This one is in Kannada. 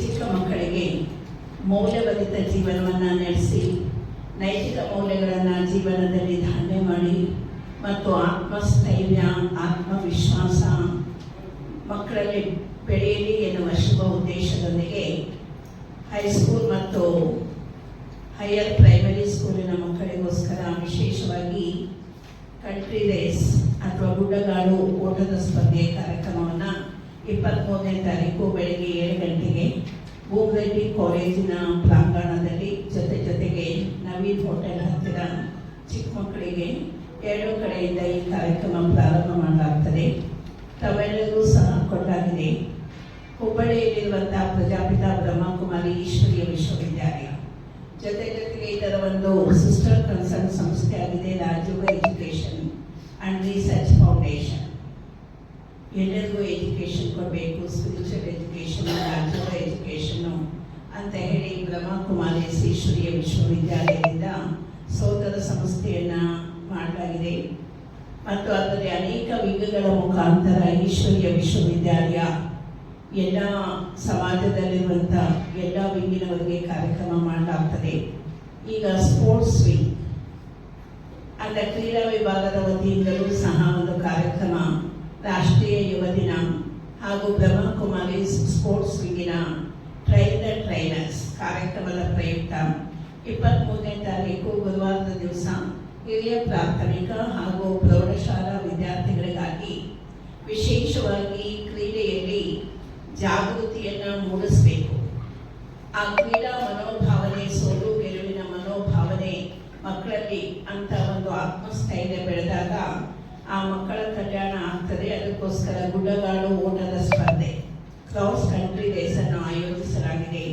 ಚಿಕ್ಕ ಮಕ್ಕಳಿಗೆ ಮೌಲ್ಯಭರಿತ ಜೀವನವನ್ನು ನಡೆಸಿ, ನೈತಿಕ ಮೌಲ್ಯಗಳನ್ನು ಜೀವನದಲ್ಲಿ ಧಾರಣೆ ಮಾಡಿ ಮತ್ತು ಆತ್ಮಸ್ಥೈರ್ಯ, ಆತ್ಮವಿಶ್ವಾಸ ಮಕ್ಕಳಲ್ಲಿ ಬೆಳೆಯಲಿ ಎನ್ನುವ ಶುಭ ಉದ್ದೇಶದೊಂದಿಗೆ ಹೈಸ್ಕೂಲ್ ಮತ್ತು ಹೈಯರ್ ಪ್ರೈಮರಿ ಸ್ಕೂಲಿನ ಮಕ್ಕಳಿಗೋಸ್ಕರ ವಿಶೇಷವಾಗಿ ಕಂಟ್ರಿ ರೇಸ್ ಅಥವಾ ಗುಡ್ಡಗಾಡು ಓಟದ ಸ್ಪರ್ಧೆ ಕಾರ್ಯಕ್ರಮವನ್ನು ಇಪ್ಪತ್ತ್ಮೂರನೇ ತಾರೀಕು ಬೆಳಗ್ಗೆ ಭೂಮರೆಡ್ಡಿ ಕಾಲೇಜಿನ ಪ್ರಾಂಗಣದಲ್ಲಿ ಜೊತೆ ಜೊತೆಗೆ ನವೀನ್ ಹೋಟೆಲ್ ಹತ್ತಿರ ಚಿಕ್ಕ ಮಕ್ಕಳಿಗೆ ಎರಡು ಕಡೆಯಿಂದ ಈ ಕಾರ್ಯಕ್ರಮ ಪ್ರಾರಂಭ ಮಾಡಲಾಗ್ತದೆ. ತಾವೆಲ್ಲರೂ ಸಹ ಕೊಟ್ಟಾಗಿದೆ ಹುಬ್ಬಳ್ಳಿಯಲ್ಲಿರುವಂತಹ ಪ್ರಜಾಪಿತ ಬ್ರಹ್ಮಕುಮಾರಿ ಈಶ್ವರೀಯ ವಿಶ್ವವಿದ್ಯಾಲಯ. ಜೊತೆ ಜೊತೆಗೆ ಇದರ ಒಂದು ಸಿಸ್ಟರ್ ಕನ್ಸರ್ನ್ ಸಂಸ್ಥೆ ಆಗಿದೆ, Rajiv education and research foundation ಎಲ್ಲರಿಗೂ ಎಜುಕೇಷನ್ ಕೊಡಬೇಕು ಅಂತ ಹೇಳಿ ಬ್ರಹ್ಮಕುಮಾರಿ ಶ್ರೀಶ್ವರಿಯ ವಿಶ್ವವಿದ್ಯಾಲಯದಿಂದ ಸೋದರ ಸಂಸ್ಥೆಯನ್ನು ಮಾಡಲಾಗಿದೆ. ಮತ್ತು ಅದರಲ್ಲಿ ಅನೇಕ ವಿಂಗಗಳ ಮುಖಾಂತರ ಈಶ್ವರಿಯ ವಿಶ್ವವಿದ್ಯಾಲಯ ಎಲ್ಲ ಸಮಾಜದಲ್ಲಿರುವಂಥ ಎಲ್ಲ ವಿಂಗಿನವರಿಗೆ ಕಾರ್ಯಕ್ರಮ ಮಾಡಲಾಗ್ತದೆ. ಈಗ ಸ್ಪೋರ್ಟ್ಸ್ ವಿಂಗ್ ಅಂದ ಕ್ರೀಡಾ ವಿಭಾಗದ ವತಿಯಿಂದಲೂ ಸಹ ಒಂದು ಕಾರ್ಯಕ್ರಮ ರಾಷ್ಟ್ರೀಯ ಯುವ ದಿನ ಹಾಗೂ ಬ್ರಹ್ಮಕುಮಾರಿ ಸ್ಪೋರ್ಟ್ಸ್ ವಿಂಗಿನ ಟ್ರೈನ್ ದ ಟ್ರೈನರ್ಸ್ ಕಾರ್ಯಕ್ರಮದ ಪ್ರಯುಕ್ತ ಇಪ್ಪತ್ತ್ಮೂರನೇ ತಾರೀಕು ಗುರುವಾರದ ದಿವಸ ಹಿರಿಯ ಪ್ರಾಥಮಿಕ ಹಾಗೂ ಪ್ರೌಢಶಾಲಾ ವಿದ್ಯಾರ್ಥಿಗಳಿಗಾಗಿ ವಿಶೇಷವಾಗಿ ಕ್ರೀಡೆಯಲ್ಲಿ ಜಾಗೃತಿಯನ್ನು ಮೂಡಿಸಬೇಕು. ಆ ಕ್ರೀಡಾ ಮನೋಭಾವನೆ, ಸೋಲು, ಗೆಲುವಿನ ಮನೋಭಾವನೆ ಮಕ್ಕಳಲ್ಲಿ ಅಂತ ಒಂದು ಆತ್ಮಸ್ಥೈರ್ಯ ಬೆಳೆದಾಗ ಆ ಮಕ್ಕಳ ಕಲ್ಯಾಣ ಆಗ್ತದೆ. ಅದಕ್ಕೋಸ್ಕರ ಗುಡ್ಡಗಾಡು, ಓಟದ ಸ್ಪರ್ಧೆ ಕ್ರಾಸ್ ಆಯೋಜಿಸಲಾಗಿದೆ.